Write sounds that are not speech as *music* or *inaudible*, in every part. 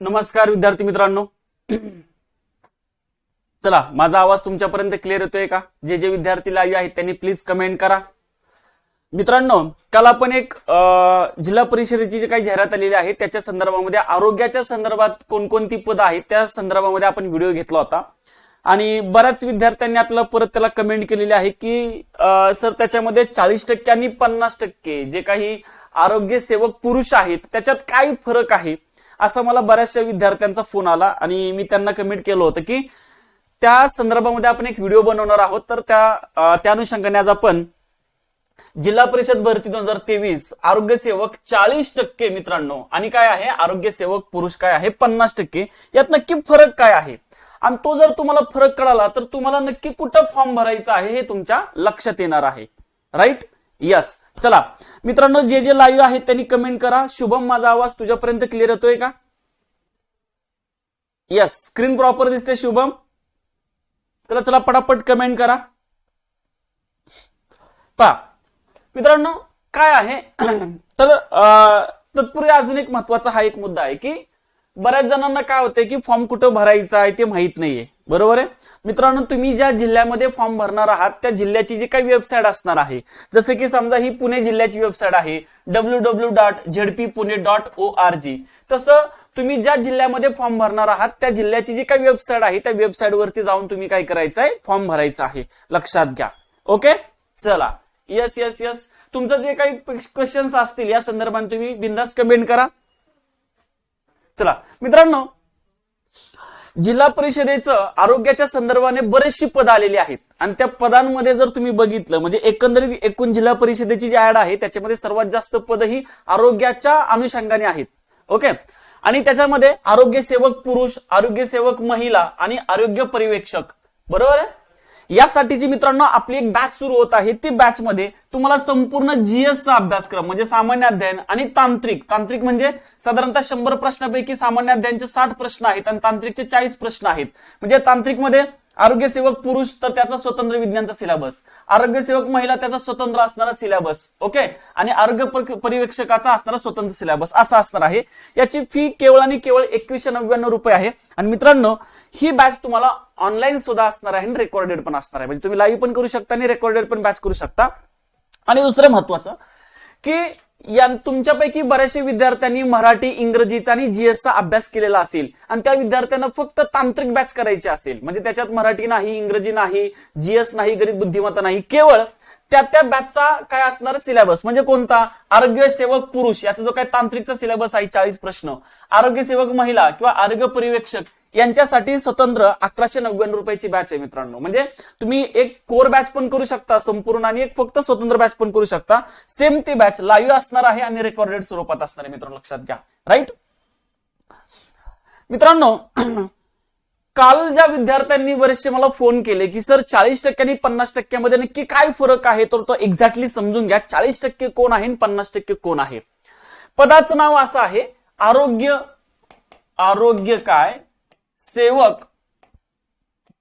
नमस्कार विद्यार्थी मित्रांनो. चला माझा आवाज तुमच्यापर्यंत क्लिअर येतोय का? जे जे विद्यार्थी लाईव्ह आहेत त्यांनी प्लीज कमेंट करा. मित्रांनो काल आपण एक जिल्हा परिषदेची जी काही जाहिरात आलेली आहे त्याच्या संदर्भामध्ये आरोग्याच्या संदर्भात कोणकोणती पदं आहेत त्या संदर्भामध्ये आपण व्हिडिओ घेतला होता. आणि बऱ्याच विद्यार्थ्यांनी आपल्याला परत त्याला कमेंट केलेली आहे की सर त्याच्यामध्ये चाळीस टक्के आणि पन्नास टक्के जे काही आरोग्य सेवक पुरुष आहेत त्याच्यात काय फरक आहे? असा मला बऱ्याचशा विद्यार्थ्यांचा फोन आला आणि मी त्यांना कमेंट केलं होतं की त्या संदर्भामध्ये आपण एक व्हिडिओ बनवणार आहोत. तर त्या त्या अनुषंगाने आज आपण जिल्हा परिषद भरती दोन हजार तेवीस आरोग्य सेवक चाळीस टक्के मित्रांनो. आणि काय आहे? आरोग्य सेवक पुरुष काय आहे? पन्नास टक्के. यात नक्की फरक काय आहे? आणि तो जर तुम्हाला फरक कळाला तर तुम्हाला नक्की कुठं फॉर्म भरायचा आहे हे तुमच्या लक्षात येणार आहे. राईट यस चला. मित्रांनो जे जे लाईव्ह आहेत त्यांनी कमेंट करा. शुभम माझा आवाज तुझ्यापर्यंत क्लिअर येतोय का? यस स्क्रीन प्रॉपर दिसते शुभम. चला चला पटापट कमेंट करा. पहा. मित्रांनो काय आहे? *clears throat* तर तत्पूर्वी अजून एक महत्त्वाचा हा एक मुद्दा आहे की बऱ्याच जणांना काय होतंय की फॉर्म कुठं भरायचा आहे ते माहीत नाहीये. बरोबर आहे? मित्रांनो तुम्ही ज्या जिल्ह्यामध्ये फॉर्म भरणार आहात त्या जिल्ह्याची जी काही वेबसाईट असणार आहे जसं की समजा ही पुणे जिल्ह्याची वेबसाईट आहे W W dot ZP Pune dot O R G तसं तुम्ही ज्या जिल्ह्यामध्ये फॉर्म भरणार आहात त्या जिल्ह्याची जी काही वेबसाईट आहे त्या वेबसाईटवरती जाऊन तुम्ही काय करायचं आहे फॉर्म भरायचा आहे. लक्षात घ्या. ओके चला. येस येस येस तुमचं जे काही क्वेश्चन्स असतील या संदर्भात तुम्ही बिंदास कमेंट करा. चला मित्रांनो जिल्हा परिषदेचं आरोग्याच्या संदर्भाने बरेचशी पद आलेली आहेत. आणि त्या पदांमध्ये जर तुम्ही बघितलं म्हणजे एकंदरीत एकूण जिल्हा परिषदेची जी ऍड आहे त्याच्यामध्ये सर्वात जास्त पद ही आरोग्याच्या अनुषंगाने आहेत. ओके? आणि त्याच्यामध्ये आरोग्य सेवक पुरुष आरोग्य सेवक महिला आणि आरोग्य पर्यवेक्षक. बरोबर आहे? यासाठीची मित्रांनो आपली एक बॅच सुरू होत आहे ती बॅच मध्ये तुम्हाला संपूर्ण जीएस चा अभ्यासक्रम म्हणजे सामान्य अध्ययन आणि तांत्रिक. तांत्रिक म्हणजे साधारणतः शंभर प्रश्नापैकी सामान्य अध्ययनचे साठ प्रश्न आहेत आणि तांत्रिकचे चाळीस प्रश्न आहेत. म्हणजे तांत्रिकमध्ये आरोग्यसेवक पुरुष तर त्याचा स्वतंत्र विज्ञानचा सिलेबस आरोग्यसेवक महिला त्याचा स्वतंत्र असणारा सिलेबस ओके आणि आरोग्य पर- पर्यवेक्षकाचा असणारा स्वतंत्र सिलेबस असा असणार आहे. याची फी केवळ आणि केवळ एकवीसशे नव्याण्णव रुपये आहे. आणि मित्रांनो ही बॅच तुम्हाला ऑनलाईन सुद्धा असणार आहे आणि रेकॉर्डेड पण असणार आहे. म्हणजे तुम्ही लाईव्ह पण करू शकता आणि रेकॉर्डेड पण बॅच करू शकता. आणि दुसरं महत्वाचं की या तुमच्यापैकी बऱ्याचशा विद्यार्थ्यांनी मराठी इंग्रजीचा आणि जीएसचा अभ्यास केलेला असेल. आणि त्या विद्यार्थ्यांना फक्त तांत्रिक बॅच करायची असेल. म्हणजे त्याच्यात मराठी नाही इंग्रजी नाही जीएस नाही गणित बुद्धिमत्ता नाही. केवळ त्या त्या बॅचचा काय असणार सिलेबस म्हणजे कोणता? आरोग्य सेवक पुरुष. याचा जो काय तांत्रिकचा सिलेबस आहे चाळीस प्रश्न. आरोग्य सेवक महिला किंवा आरोग्य पर्यवेक्षक यांच्यासाठी स्वतंत्र अकराशे नव्याण्णव रुपयाची बॅच आहे मित्रांनो. म्हणजे तुम्ही एक कोर बॅच पण करू शकता संपूर्ण आणि एक फक्त स्वतंत्र बॅच पण करू शकता. सेम ती बॅच लाईव्ह असणार आहे आणि रेकॉर्डेड स्वरूपात असणार आहे मित्रांनो लक्षात घ्या. राईट मित्रांनो *clears throat* काल ज्या विद्यार्थ्यांनी बरेचसे मला फोन केले की सर चाळीस टक्के आणि पन्नास टक्क्यामध्ये नक्की काय फरक आहे? तर तो एक्झॅक्टली समजून घ्या चाळीस टक्के कोण आहे आणि पन्नास टक्के कोण आहे? पदाचं नाव असं आहे आरोग्य आरोग्य काय? सेवक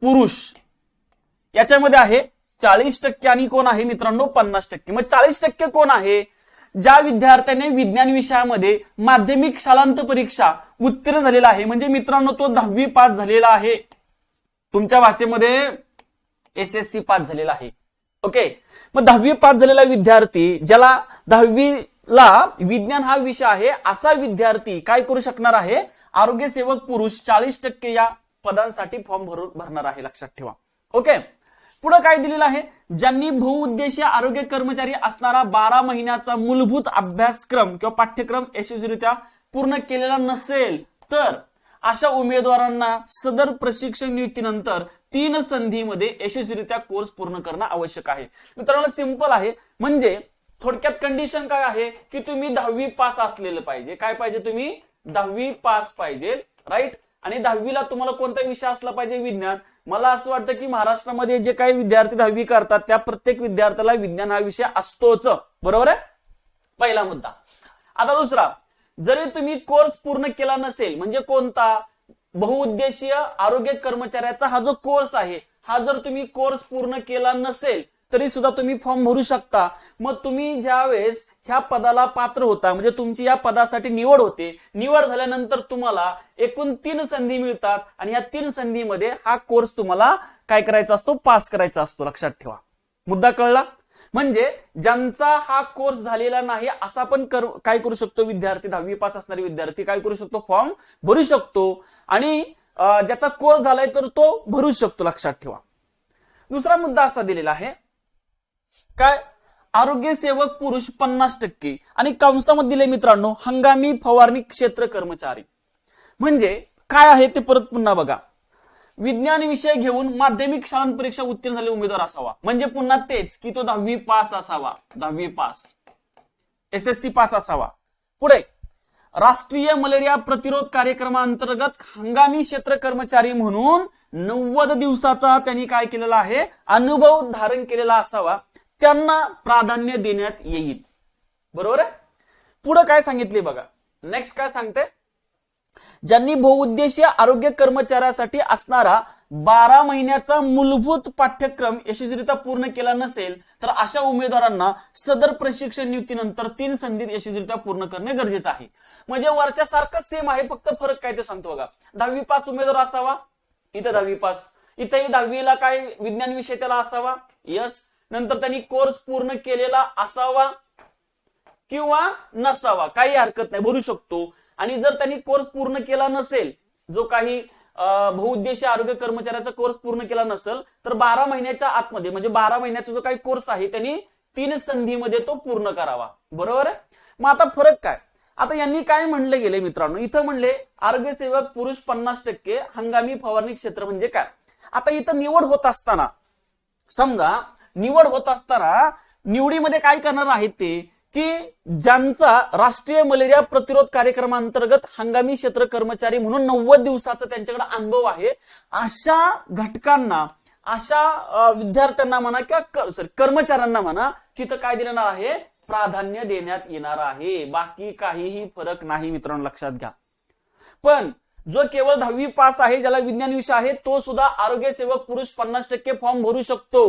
पुरुष. याच्यामध्ये आहे चाळीस टक्के आणि कोण आहे मित्रांनो? पन्नास टक्के. मग चाळीस टक्के कोण आहे? ज्या विद्यार्थ्याने विज्ञान विषयामध्ये माध्यमिक शालांत परीक्षा उत्तीर्ण झालेला आहे म्हणजे मित्रांनो तो दहावी पास झालेला आहे. तुमच्या भाषेमध्ये एस एस सी पास झालेला आहे. ओके? मग दहावी पास झालेला विद्यार्थी ज्याला दहावीला विज्ञान हा विषय आहे असा विद्यार्थी काय करू शकणार आहे? आरोग्य सेवक पुरुष चाळीस टक्के या पदांसाठी फॉर्म भरून भरणार आहे लक्षात ठेवा. ओके? पुढे काय दिलेलं आहे? ज्यांनी बहुउद्देशीय आरोग्य कर्मचारी असणारा बारा महिन्याचा मूलभूत अभ्यासक्रम किंवा पाठ्यक्रम यशस्वीरित्या पूर्ण केलेला नसेल तर अशा उमेदवारांना सदर प्रशिक्षण नियुक्तीनंतर तीन संधीमध्ये यशस्वीरित्या कोर्स पूर्ण करणं आवश्यक आहे. मित्रांनो सिंपल आहे. म्हणजे थोडक्यात कंडिशन काय आहे? की तुम्ही दहावी पास असलेलं पाहिजे. काय पाहिजे तुम्ही? दहावी पास पाहिजे राईट आणि दहावीला तुम्हाला कोणता विषय असला पाहिजे विज्ञान? मला असं वाटतं की महाराष्ट्रामध्ये जे काही विद्यार्थी दहावी करतात त्या प्रत्येक विद्यार्थ्याला विज्ञान हा विषय असतोच. बरोबर आहे? पहिला मुद्दा. आता दुसरा. जरी तुम्ही कोर्स पूर्ण केला नसेल म्हणजे कोणता? बहुउद्देशीय आरोग्य कर्मचाऱ्याचा हा जो कोर्स आहे हा जर तुम्ही कोर्स पूर्ण केला नसेल तरी सुद्धा तुम्ही फॉर्म भरू शकता. मग तुम्ही ज्यावेळेस ह्या पदाला पात्र होता म्हणजे तुमची या पदासाठी निवड होते निवड झाल्यानंतर तुम्हाला एकूण तीन संधी मिळतात आणि या तीन संधीमध्ये हा कोर्स तुम्हाला काय करायचा असतो? पास करायचा असतो. लक्षात ठेवा. मुद्दा कळला? म्हणजे ज्यांचा हा कोर्स झालेला नाही असा पण कर काय करू शकतो? विद्यार्थी दहावी पास असणारे विद्यार्थी काय करू शकतो? फॉर्म भरू शकतो आणि ज्याचा कोर्स झालाय तर तो भरू शकतो. लक्षात ठेवा. दुसरा मुद्दा असा दिलेला आहे काय? आरोग्य सेवक पुरुष पन्नास टक्के. आणि कंसामध्ये दिले मित्रांनो हंगामी फवारणी क्षेत्र कर्मचारी. म्हणजे काय आहे ते परत पुन्हा बघा. विज्ञान विषय घेऊन माध्यमिक शाळांत परीक्षा उत्तीर्ण झाले उमेदवार असावा. म्हणजे पुन्हा तेच की तो दहावी पास असावा. दहावी pass. S S C pass असावा. पुढे. राष्ट्रीय मलेरिया प्रतिरोध कार्यक्रमाअंतर्गत हंगामी क्षेत्र कर्मचारी म्हणून नव्वद दिवसाचा त्यांनी काय केलेला आहे? अनुभव धारण केलेला असावा. त्यांना प्राधान्य देण्यात येईल. बरोबर आहे? पुढे काय सांगितले बघा. नेक्स्ट काय सांगते? ज्यांनी बहुउद्देशीय आरोग्य कर्मचाऱ्यासाठी असणारा बारा महिन्याचा मूलभूत पाठ्यक्रम यशस्वीरित्या पूर्ण केला नसेल तर अशा उमेदवारांना सदर प्रशिक्षण नियुक्तीनंतर तीन संधीत यशस्वीरित्या पूर्ण करणे गरजेचं आहे. म्हणजे वरच्या सारखं सेम आहे फक्त फरक काय ते सांगतो बघा. दहावी पास उमेदवार असावा इथं दहावी पास. इथंही दहावीला काय विज्ञान विषय त्याला असावा? यस नंतर त्यांनी कोर्स पूर्ण केलेला असावा किंवा नसावा काही हरकत नाही भरू शकतो. आणि जर त्यांनी कोर्स पूर्ण केला नसेल जो काही बहुउद्देशीय आरोग्य कर्मचाऱ्याचा कोर्स पूर्ण केला नसेल तर बारा महिन्याच्या आतमध्ये म्हणजे बारा महिन्याचा जो काही कोर्स आहे त्यांनी तीन संधीमध्ये तो पूर्ण करावा. बरोबर आहे? मग आता फरक काय? आता यांनी काय म्हणलं गेले मित्रांनो? इथं म्हणले आरोग्य सेवक पुरुष पन्नास टक्के हंगामी फवारणी क्षेत्र म्हणजे काय? आता इथं निवड होत असताना समजा निवड होत असताना निवडीमध्ये काय करणार आहेत ते? की ज्यांचा राष्ट्रीय मलेरिया प्रतिरोध कार्यक्रमांतर्गत हंगामी क्षेत्र कर्मचारी म्हणून नव्वद दिवसाचा त्यांच्याकडे अनुभव आहे अशा घटकांना अशा विद्यार्थ्यांना म्हणा किंवा सॉरी कर्मचाऱ्यांना म्हणा तिथं काय दिलं आहे? प्राधान्य देण्यात येणार आहे. बाकी काहीही फरक नाही मित्रांनो लक्षात घ्या. पण जो केवळ दहावी पास आहे ज्याला विज्ञान विषय आहे तो सुद्धा आरोग्य सेवक पुरुष पन्नास टक्के फॉर्म भरू शकतो.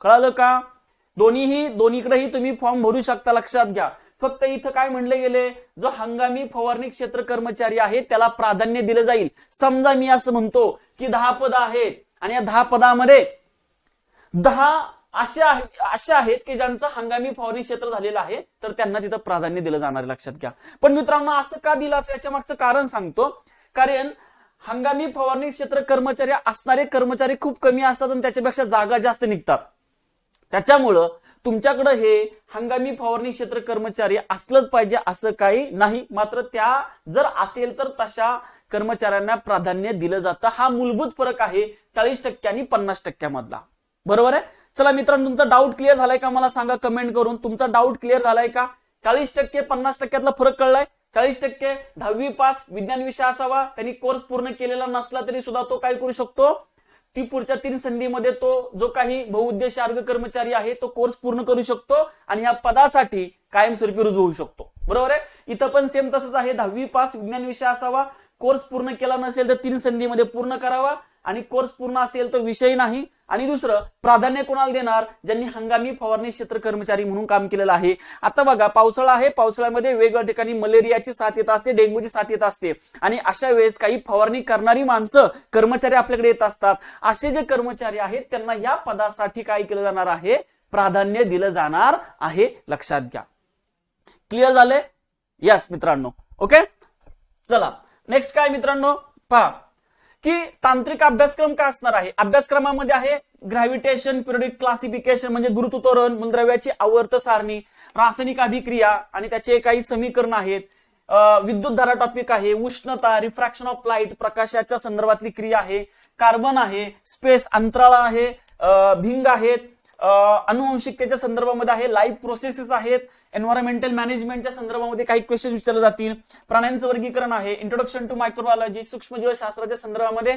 कळालं का? दोन्हीही दोन्हीकडेही तुम्ही फॉर्म भरू शकता लक्षात घ्या. फक्त इथं काय म्हणले गेले? जो हंगामी फवारणी क्षेत्र कर्मचारी आहे त्याला प्राधान्य दिलं जाईल. समजा मी असं म्हणतो की दहा पद आहेत आणि या दहा पदामध्ये दहा असे असे आहेत की ज्यांचं हंगामी फवारणी क्षेत्र झालेलं आहे तर त्यांना तिथं प्राधान्य दिलं जाणार लक्षात घ्या. पण मित्रांनो असं का दिलं असं याच्या मागचं कारण सांगतो. कारण हंगामी फवारणी क्षेत्र कर्मचारी असणारे कर्मचारी खूप कमी असतात आणि त्याच्यापेक्षा जागा जास्त निघतात. त्याच्यामुळं तुमच्याकडं हे हंगामी फवारणी क्षेत्र कर्मचारी असलंच पाहिजे असं काही नाही. मात्र त्या जर असेल तर तशा कर्मचाऱ्यांना प्राधान्य दिलं जातं. हा मूलभूत फरक आहे चाळीस टक्के आणि पन्नास टक्क्यामधला बरोबर आहे? चला मित्रांनो तुमचा डाऊट क्लिअर झालाय का मला सांगा कमेंट करून. तुमचा डाऊट क्लिअर झालाय का? चाळीस टक्के पन्नास टक्क्यातला फरक कळलाय? चाळीस टक्के दहावी पास विज्ञान विषय असावा त्यांनी कोर्स पूर्ण केलेला नसला तरी सुद्धा तो काय करू शकतो? ती पुढच्या तीन संधीमध्ये तो जो काही बहुउद्देश आरोग्य कर्मचारी आहे तो कोर्स पूर्ण करू शकतो आणि या पदासाठी कायमस्वरूपी रुजू होऊ शकतो. बरोबर आहे? इथं पण सेम तसंच आहे. दहावी पास विज्ञान विषय असावा. कोर्स पूर्ण केला नसेल तर तीन संधीमध्ये पूर्ण करावा. आणि कोर्स पूर्ण असेल तर विषय नाही. आणि दुसरं प्राधान्य कोणाला देणार? ज्यांनी हंगामी फवारणी क्षेत्र कर्मचारी म्हणून काम केलेलं आहे. आता बघा पावसाळा आहे. पावसाळ्यामध्ये वेगवेगळ्या ठिकाणी मलेरियाची साथ येत असते डेंग्यूची साथ येत असते. आणि अशा वेळेस काही फवारणी करणारी माणसं कर्मचारी आपल्याकडे येत असतात. असे जे कर्मचारी आहेत त्यांना या पदासाठी काय केलं जाणार आहे? प्राधान्य दिलं जाणार आहे. लक्षात घ्या. क्लिअर झालंय? यस मित्रांनो. ओके चला. नेक्स्ट काय मित्रांनो? पहा. की तांत्रिक अभ्यासक्रम काय असणार आहे? अभ्यासक्रमामध्ये आहे ग्रॅव्हिटेशन पिरियडिक क्लासिफिकेशन म्हणजे गुरुत्वतोरण मूलद्रव्याची आवर्त सारणी रासायनिक अभिक्रिया आणि त्याचे काही समीकरण आहेत. विद्युत धारा टॉपिक आहे उष्णता रिफ्रॅक्शन ऑफ लाइट प्रकाशाच्या संदर्भातली क्रिया आहे कार्बन आहे स्पेस अंतराळ आहे भिंग आहेत अनुवंशिकतेच्या संदर्भामध्ये आहे लाईव्ह प्रोसेसेस आहेत एन्व्हायरमेंटल मॅनेजमेंटच्या संदर्भामध्ये काही क्वेश्चन विचारले जातील. प्राण्यांचं वर्गीकरण आहे. इंट्रोडक्शन टू मायक्रोबायोलॉजी सूक्ष्मजीवशास्त्राच्या संदर्भामध्ये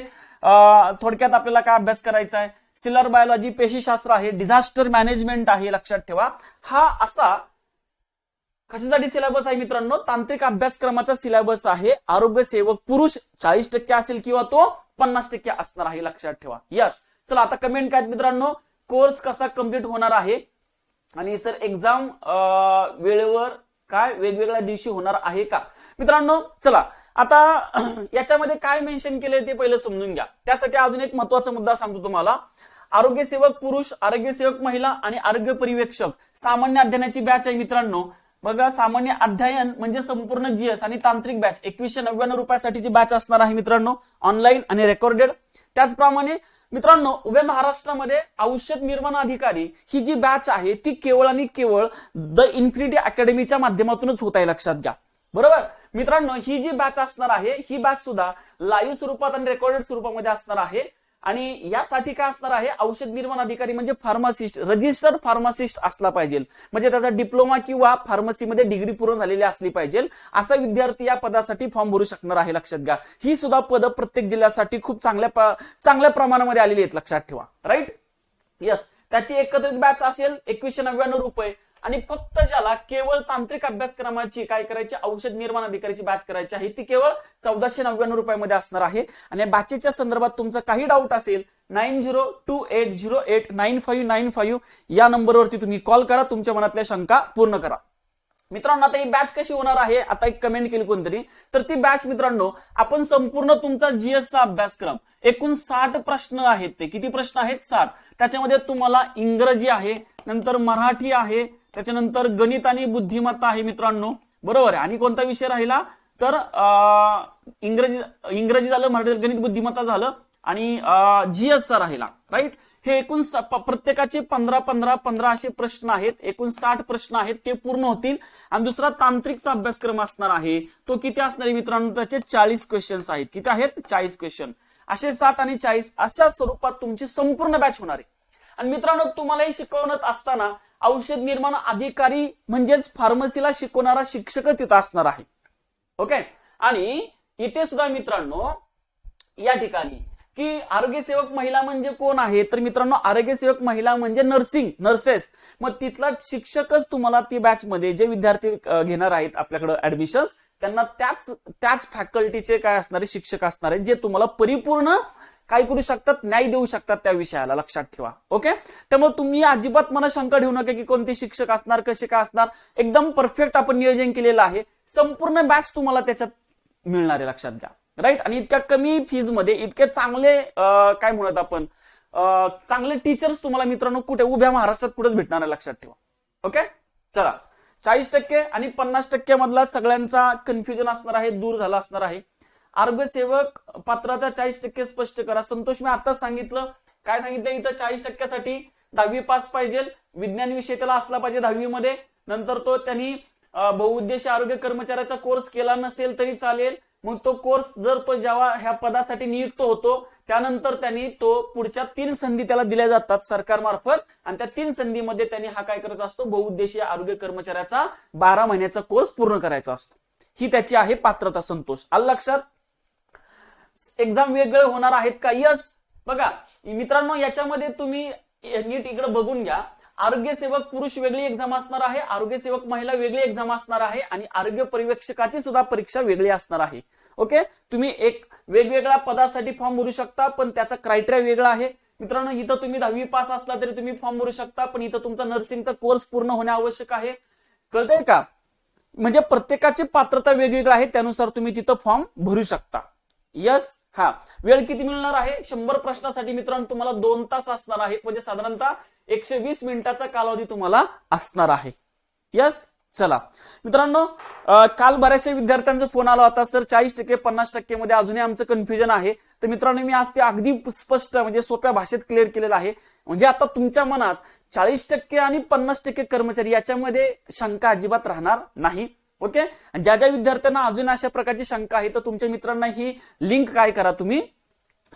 थोडक्यात आपल्याला काय अभ्यास करायचा आहे? सिलर बायोलॉजी पेशीशास्त्र आहे. डिझास्टर मॅनेजमेंट आहे लक्षात ठेवा. हा असा कशासाठी सिलेबस आहे मित्रांनो? तांत्रिक अभ्यासक्रमाचा सिलेबस आहे. आरोग्य सेवक पुरुष चाळीस टक्के असेल किंवा तो पन्नास टक्के असणार आहे लक्षात ठेवा. यस चला आता कमेंट काय आहेत मित्रांनो? कोर्स कसा कंप्लीट होणार आहे? आणि सर एक्झाम वेळेवर काय वेगवेगळ्या दिवशी होणार आहे का? मित्रांनो चला आता *clears throat* याच्यामध्ये काय मेन्शन केलंय ते पहिलं समजून घ्या. त्यासाठी अजून एक महत्त्वाचा मुद्दा सांगतो तुम्हाला. आरोग्य सेवक पुरुष आरोग्य सेवक महिला आणि आरोग्य परिवेक्षक सामान्य अध्ययनाची बॅच आहे मित्रांनो. बघा सामान्य अध्ययन म्हणजे संपूर्ण जीएस आणि तांत्रिक बॅच एकवीसशे नव्याण्णव रुपयासाठीची बॅच असणार आहे मित्रांनो ऑनलाईन आणि रेकॉर्डेड त्याचप्रमाणे मित्रांनो उभ्या महाराष्ट्रामध्ये औषध निर्माण अधिकारी ही जी बॅच आहे ती केवळ आणि केवळ द इन्फिनिटी अकॅडमीच्या माध्यमातूनच होत आहे लक्षात घ्या. बरोबर? मित्रांनो ही जी बॅच असणार आहे ही बॅच सुद्धा लाईव्ह स्वरूपात आणि रेकॉर्डेड स्वरूपामध्ये असणार आहे. आणि यासाठी काय असणार आहे? औषध निर्माण अधिकारी म्हणजे फार्मासिस्ट रजिस्टर्ड फार्मासिस्ट असला पाहिजे. म्हणजे त्याचा डिप्लोमा किंवा फार्मसीमध्ये डिग्री पूर्ण झालेली असली पाहिजे. असा विद्यार्थी या पदासाठी फॉर्म भरू शकणार आहे लक्षात घ्या. ही सुद्धा पदं प्रत्येक जिल्ह्यासाठी खूप चांगल्या चांगल्या प्रमाणामध्ये आलेली आहेत लक्षात ठेवा. राईट यस त्याची एकत्रित बॅच असेल एकवीसशे नव्याण्णव रुपये. आणि फक्त ज्याला केवळ तांत्रिक अभ्यासक्रमाची काय करायची औषध निर्माण अधिकारीची बॅच करायची आहे ती केवळ चौदाशे नव्याण्णव रुपयामध्ये असणार आहे. आणि बॅचेच्या संदर्भात तुमचा काही डाऊट असेल nine zero two eight zero eight nine five nine five या नंबरवरती तुम्ही कॉल करा तुमच्या मनातल्या शंका पूर्ण करा. मित्रांनो आता ही बॅच कशी होणार आहे आता एक कमेंट केली कोणतरी. तर ती बॅच मित्रांनो आपण संपूर्ण तुमचा जीएसचा अभ्यासक्रम एकूण साठ प्रश्न आहेत ते. किती प्रश्न आहेत? साठ. त्याच्यामध्ये तुम्हाला इंग्रजी आहे नंतर मराठी आहे त्याच्यानंतर गणित आणि बुद्धिमत्ता आहे मित्रांनो. बरोबर आहे. आणि कोणता विषय राहिला? तर अं, इंग्रजी इंग्रजी झालं मराठी गणित बुद्धिमत्ता झालं. आणि जीएसचा राहिला. राईट हे एकूण प्रत्येकाचे पंधरा पंधरा पंधरा असे प्रश्न आहेत. एकूण साठ प्रश्न आहेत. ते पूर्ण होतील. आणि दुसरा तांत्रिकचा अभ्यासक्रम असणार आहे. तो किती असणार आहे मित्रांनो? त्याचे चाळीस क्वेश्चन्स आहेत. किती आहेत? चाळीस क्वेश्चन असे साठ आणि चाळीस अशा स्वरूपात तुमची संपूर्ण बॅच होणार आहे. आणि मित्रांनो तुम्हाला हे शिकवण्यात असताना औषध निर्माण अधिकारी म्हणजेच फार्मसीला शिकवणारा शिक्षक तिथं असणार आहे. ओके आणि इथे सुद्धा मित्रांनो या ठिकाणी की आरोग्यसेवक महिला म्हणजे कोण आहे? तर मित्रांनो आरोग्यसेवक महिला म्हणजे नर्सिंग नर्सेस मग तिथला शिक्षकच तुम्हाला ती बॅच मध्ये जे विद्यार्थी घेणार आहेत आपल्याकडे ऍडमिशन त्यांना त्याच त्याच फॅकल्टीचे काय असणारे शिक्षक असणार आहेत जे तुम्हाला परिपूर्ण काय करू शकतात न्याय देऊ शकतात त्या विषयाला लक्षात ठेवा. ओके त्यामुळे तुम्ही अजिबात मला शंका ठेवू नका की कोणते शिक्षक असणार कसे काय असणार. एकदम परफेक्ट आपण नियोजन केलेलं आहे. संपूर्ण बॅच तुम्हाला त्याच्यात मिळणार आहे लक्षात घ्या. राईट आणि इतक्या कमी फीजमध्ये इतके चांगले काय म्हणत आपण चांगले टीचर्स तुम्हाला मित्रांनो कुठे उभ्या महाराष्ट्रात कुठेच भेटणार आहे लक्षात ठेवा. ओके चला. चाळीस टक्के आणि पन्नास टक्के मधला सगळ्यांचा कन्फ्युजन असणार आहे दूर झाला असणार आहे. आरोग्य पात्रता चाळीस टक्के स्पष्ट करा. संतोष मी आताच सांगितलं. काय सांगितलं? इथं चाळीस टक्क्यासाठी दहावी पास पाहिजे. विज्ञान विषय त्याला असला पाहिजे दहावीमध्ये. नंतर तो त्यांनी बहुउद्देश बहुउद्देशीय आरोग्य कर्मचाऱ्याचा कोर्स केला नसेल तरी चालेल. मग तो कोर्स जर तो जेव्हा ह्या पदासाठी नियुक्त होतो त्यानंतर त्यांनी तो पुढच्या तीन संधी त्याला दिल्या जातात सरकारमार्फत. आणि त्या तीन संधीमध्ये त्यांनी हा काय करत असतो? बहुउद्देशीय आरोग्य कर्मचाऱ्याचा बारा महिन्याचा कोर्स पूर्ण करायचा असतो. ही त्याची आहे पात्रता संतोष. आल लक्षात? एक्झाम वेगळे होणार आहेत का? यस बघा मित्रांनो याच्यामध्ये तुम्ही नीट इकडे बघून घ्या. आरोग्य सेवक पुरुष वेगळी एक्झाम असणार आहे आरोग्य सेवक महिला वेगळी एक्झाम असणार आहे आणि आरोग्य पर्यवेक्षकाची सुद्धा परीक्षा वेगळी असणार आहे. ओके तुम्ही एक वेगवेगळ्या पदासाठी फॉर्म भरू शकता पण त्याचा क्रायटेरिया वेगळा आहे. मित्रांनो इथं तुम्ही दहावी पास असला तरी तुम्ही फॉर्म भरू शकता पण इथं तुमचा नर्सिंगचा कोर्स पूर्ण होणे आवश्यक आहे. कळतंय का? म्हणजे प्रत्येकाची पात्रता वेगवेगळी आहे त्यानुसार तुम्ही तिथं फॉर्म भरू शकता. यस हा. वेळ किती मिळणार आहे? शंभर प्रश्नासाठी मित्रांनो तुम्हाला दोन तास असणार आहे म्हणजे साधारणतः एकशे वीस मिनिटाचा कालावधी तुम्हाला असणार आहे. यस चला. मित्रांनो काल बऱ्याचशा विद्यार्थ्यांचा फोन आला होता. सर चाळीस टक्के पन्नास टक्के मध्ये अजूनही आमचं कन्फ्युजन आहे. तर मित्रांनो मी आज ते अगदी स्पष्ट म्हणजे सोप्या भाषेत क्लिअर केलेलं आहे. म्हणजे आता तुमच्या मनात चाळीस टक्के आणि पन्नास टक्के कर्मचारी याच्यामध्ये शंका अजिबात राहणार नाही. ओके? ज्या ज्या विद्यार्थ्यांना अजून अशा प्रकारची शंका आहे तर तुमच्या मित्रांना ही लिंक काय करा तुम्ही?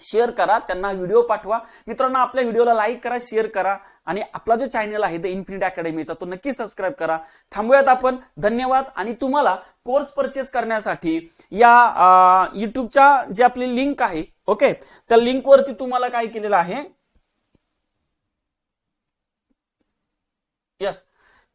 शेअर करा त्यांना व्हिडिओ पाठवा. मित्रांनो आपल्या व्हिडिओला लाईक करा शेअर करा. आणि आपला जो चॅनल आहे द इन्फिनिट अकॅडमीचा तो नक्की सबस्क्राईब करा. थांबूयात आपण. धन्यवाद. आणि तुम्हाला कोर्स परचेस करण्यासाठी या युट्यूबच्या जे आपली लिंक आहे ओके? त्या लिंकवरती तुम्हाला काय केलेलं आहे? यस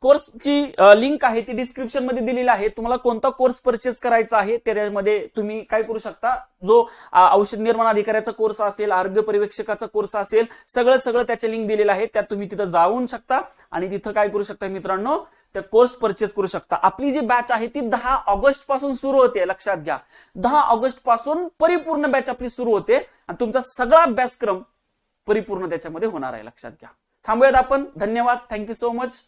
कोर्सची लिंक आहे ती डिस्क्रिप्शनमध्ये दिलेली आहे. तुम्हाला कोणता कोर्स परचेस करायचा आहे त्यामध्ये तुम्ही काय करू शकता? जो औषध निर्माण अधिकाऱ्याचा कोर्स असेल आरोग्य पर्यवेक्षकाचा कोर्स असेल सगळं सगळं त्याचे लिंक दिलेलं आहे. त्यात तुम्ही तिथं जाऊन शकता आणि तिथं काय करू शकता मित्रांनो? त्या कोर्स परचेस करू शकता. आपली जी बॅच आहे ती दहा ऑगस्टपासून सुरू होते लक्षात घ्या. दहा ऑगस्टपासून परिपूर्ण बॅच आपली सुरू होते आणि तुमचा सगळा अभ्यासक्रम परिपूर्ण त्याच्यामध्ये होणार आहे लक्षात घ्या. थांबूयात आपण. धन्यवाद. Thank you so much